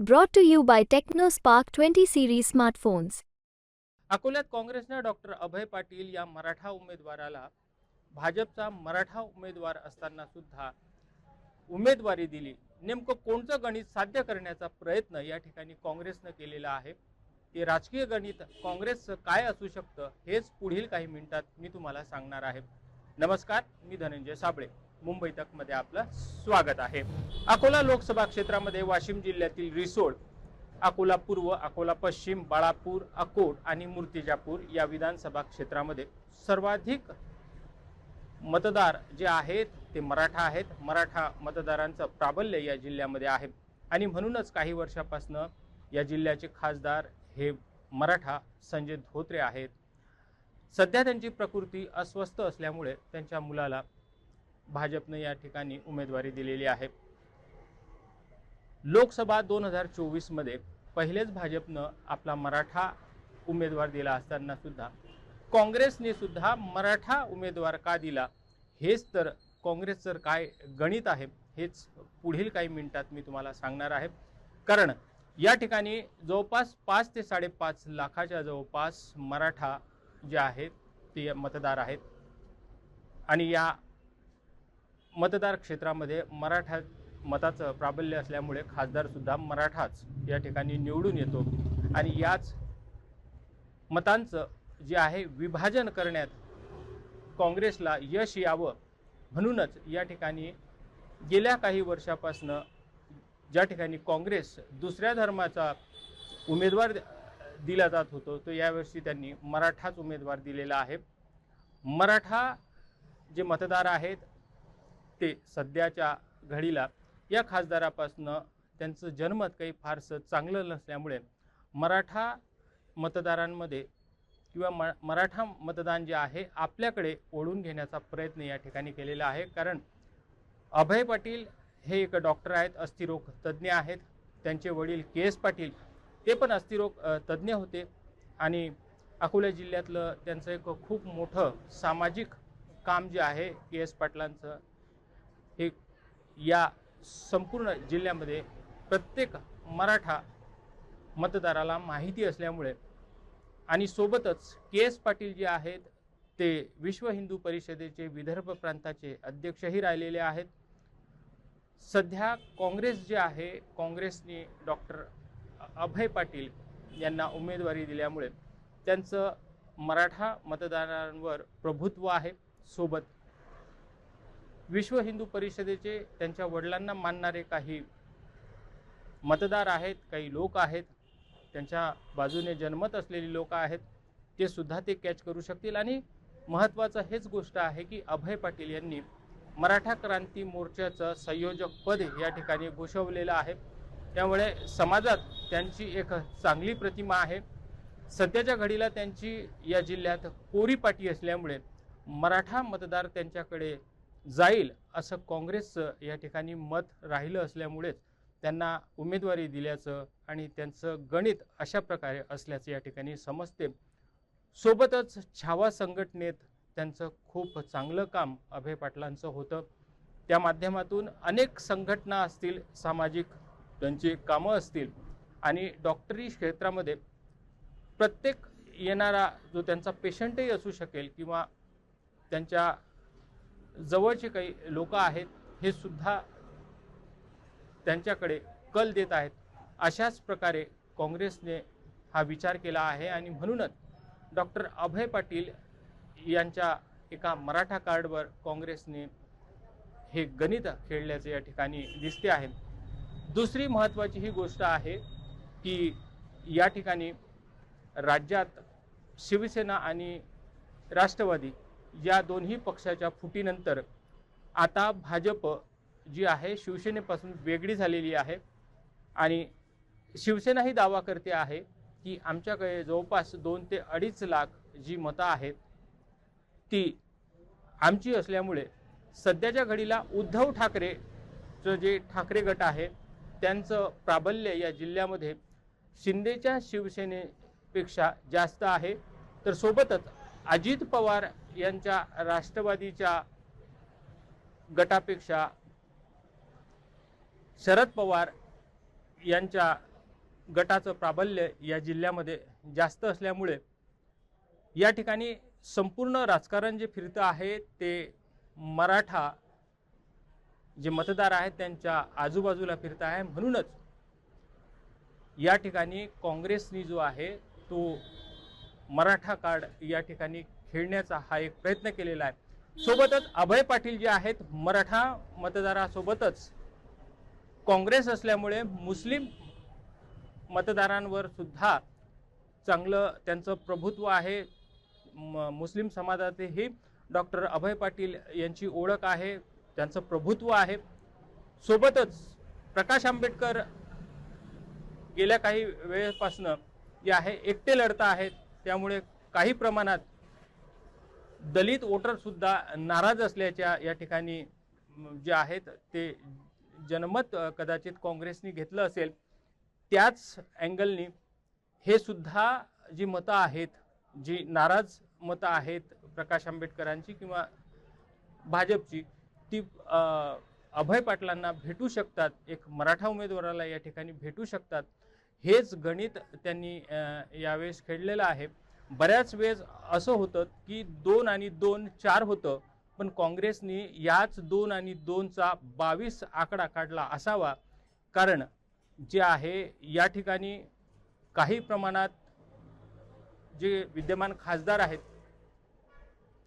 Brought to you by by TechnoSpark 20 series smartphones. अकोल्यात काँग्रेसनं doctor अभय पाटील या मराठा उमेदवाराला भाजपचा मराठा उमेदवार असताना सुद्धा उमेदवारी दिली. नेमकं कोणतं गणित साध्य करण्याचा प्रयत्न या ठिकाणी काँग्रेसनं केलेला आहे? ते राजकीय गणित काँग्रेसचं काय असू शकतं हेच पुढील काही मिनिटात मी तुम्हाला सांगणार आहे. नमस्कार मी धनंजय साबळे. मुंबई तकमध्ये आपलं स्वागत आहे. अकोला लोकसभा क्षेत्रामध्ये वाशिम जिल्ह्यातील रिसोड अकोला पूर्व अकोला पश्चिम बाळापूर अकोट आणि मूर्तिजापूर या विधानसभा क्षेत्रामध्ये सर्वाधिक मतदार जे आहेत ते मराठा आहेत. मराठा मतदारांचं प्राबल्य या जिल्ह्यामध्ये आहे. आणि म्हणूनच काही वर्षापासनं या जिल्ह्याचे खासदार हे मराठा संजय धोत्रे आहेत. सध्या त्यांची प्रकृती अस्वस्थ असल्यामुळे त्यांच्या मुलाला भाजपनं या ठिकाणी उमेदवारी दिलेली आहे. लोकसभा दोन हजार चोवीसमध्ये पहिलेच भाजपनं आपला मराठा उमेदवार दिला असताना सुद्धा काँग्रेसने सुद्धा मराठा उमेदवार का दिला? हेच तर काँग्रेसचं काय गणित आहे हेच पुढील काही मिनिटात मी तुम्हाला सांगणार आहे. कारण या ठिकाणी जवळपास पाच ते साडेपाच लाखाच्या जवळपास मराठा जे आहेत ते मतदार आहेत. आणि या मतदार क्षेत्रामध्ये मराठा मताचं प्राबल्य असल्यामुळे खासदारसुद्धा मराठाच या ठिकाणी निवडून येतो. आणि याच मतांचं जे आहे विभाजन करण्यात काँग्रेसला यश यावं म्हणूनच या ठिकाणी गेल्या काही वर्षापासनं ज्या ठिकाणी काँग्रेस दुसऱ्या धर्माचा उमेदवार दिला जात होतो तो यावर्षी त्यांनी मराठाच उमेदवार दिलेला आहे. मराठा जे मतदार आहेत ते सध्याच्या घडीला या खासदारापासनं त्यांचं जनमत काही फारसं चांगलं नसल्यामुळे मराठा मतदारांमध्ये किंवा म मराठा मतदान जे आहे आपल्याकडे ओढून घेण्याचा प्रयत्न या ठिकाणी केलेला आहे. कारण अभय पाटील हे एक डॉक्टर आहेत अस्थिरोग तज्ज्ञ आहेत. त्यांचे वडील के एस पाटील ते पण अस्थिरोग तज्ज्ञ होते. आणि अकोला जिल्ह्यातलं त्यांचं एक खूप मोठं सामाजिक काम जे आहे के एस पाटलांचं हे या संपूर्ण जिल्ह्यामध्ये प्रत्येक मराठा मतदाराला माहिती असल्यामुळे आणि सोबतच के एस पाटील जे आहेत ते विश्व हिंदू परिषदेचे विदर्भ प्रांताचे अध्यक्षही राहिलेले आहेत. सध्या काँग्रेस जे आहे काँग्रेसने डॉक्टर अभय पाटील यांना उमेदवारी दिल्यामुळे त्यांचं मराठा मतदारांवर प्रभुत्व आहे. सोबत विश्व हिंदू परिषदेचे त्यांच्या वडिलांना मानणारे काही मतदार आहेत काही लोक आहेत त्यांच्या बाजूने जन्मत असलेली लोक आहेत ते सुद्धा ते कॅच करू शकतील. आणि महत्त्वाचं हेच गोष्ट आहे की अभय पाटील यांनी मराठा क्रांती मोर्चाचं संयोजक पद या ठिकाणी घोषवलेलं आहे. त्यामुळे समाजात त्यांची एक चांगली प्रतिमा आहे. सध्याच्या घडीला त्यांची या जिल्ह्यात कोरी पाटी असल्यामुळे मराठा मतदार त्यांच्याकडे जाईल असं काँग्रेसचं या ठिकाणी मत राहिलं असल्यामुळेच त्यांना उमेदवारी दिल्याचं आणि त्यांचं गणित अशा प्रकारे असल्याचं या ठिकाणी समजते. सोबतच छावा संघटनेत त्यांचं खूप चांगलं काम अभय पाटलांचं होतं. त्या माध्यमातून अनेक संघटना असतील सामाजिक त्यांची कामं असतील आणि डॉक्टरी क्षेत्रामध्ये प्रत्येक येणारा जो त्यांचा पेशंटही असू शकेल किंवा त्यांच्या जवळचे काही लोक आहेत हे सुद्धा त्यांच्याकडे कल देत आहेत. अशाच प्रकारे काँग्रेसने हा विचार केला आहे आणि म्हणूनच डॉक्टर अभय पाटील यांच्या एका मराठा कार्डवर काँग्रेसने हे गणित खेळल्याचे या ठिकाणी दिसते आहे. दुसरी महत्त्वाची ही गोष्ट आहे की या ठिकाणी राज्यात शिवसेना आणि राष्ट्रवादी या दोन्ही पक्षाच्या फुटीनंतर आता भाजप जी आहे शिवसेनेपासून वेगळी झालेली आहे आणि शिवसेनाही दावा करते आहे की आमच्याकडे जवळपास दोन ते अडीच लाख जी मतं आहेत ती आमची असल्यामुळे सध्याच्या घडीला उद्धव ठाकरेचं जे ठाकरे गट आहे त्यांचं प्राबल्य या जिल्ह्यामध्ये शिंदेच्या शिवसेनेपेक्षा जास्त आहे. तर सोबतच अजित पवार यांच्या राष्ट्रवादीच्या गटापेक्षा शरद पवार यांच्या गटाचं प्राबल्य या जिल्ह्यामध्ये जास्त असल्यामुळे या ठिकाणी संपूर्ण राजकारण जे फिरतं आहे ते मराठा जे मतदार आहेत त्यांच्या आजूबाजूला फिरत आहे. म्हणूनच या ठिकाणी काँग्रेसनी जो आहे तो मराठा कार्ड या ठिकाणी खेळण्याचा हा एक प्रयत्न केलेला आहे. सोबतच अभय पाटील जे आहेत मराठा मतदारासोबतच काँग्रेस असल्यामुळे मुस्लिम मतदारांवर सुद्धा चांगलं त्यांचं प्रभुत्व आहे. म- मुस्लिम समाजातही डॉक्टर अभय पाटील यांची ओळख आहे त्यांचं प्रभुत्व आहे. सोबतच प्रकाश आंबेडकर गेल्या काही वेळेपासनं जे आहे एकटे लढता आहेत. त्यामुळे काही प्रमाणात दलित वोटरसुद्धा नाराज असल्याच्या या ठिकाणी जे आहेत ते जनमत कदाचित काँग्रेसनी घेतलं असेल त्याच अँगलनी हे सुद्धा जी मतं आहेत जी नाराज मतं आहेत प्रकाश आंबेडकरांची किंवा भाजपची ती अभय पाटलांना भेटू शकतात एक मराठा उमेदवाराला या ठिकाणी भेटू शकतात. हेच गणित त्यांनी यावेळेस खेळलेलं आहे. बऱ्याच वेळेस असं होतं की दोन आणि दोन चार होतं पण काँग्रेसनी याच दोन आणि दोनचा बावीस आकडा काढला असावा. कारण जे आहे या ठिकाणी काही प्रमाणात जे विद्यमान खासदार आहेत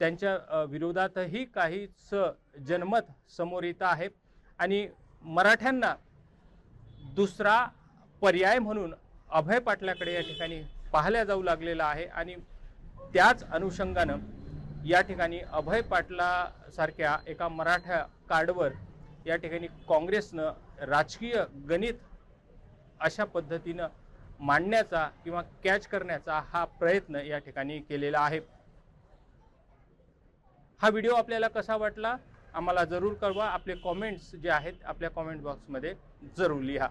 त्यांच्या विरोधातही काहीच जनमत समोर येत आहे. आणि मराठ्यांना दुसरा पर्याय म्हणून अभय पाटलाकडे या ठिकाणी पाहिल्या जाऊ लागलेला आहे आणि त्याच अनुषंगानं या ठिकाणी अभय पाटलासारख्या एका मराठा कार्डवर या ठिकाणी काँग्रेसनं राजकीय गणित अशा पद्धतीनं मांडण्याचा किंवा कॅच करण्याचा हा प्रयत्न या ठिकाणी केलेला आहे. हा व्हिडिओ आपल्याला कसा वाटला? आम्हाला जरूर कळवा. आपले कॉमेंट्स जे आहेत आपल्या कॉमेंट बॉक्समध्ये जरूर लिहा.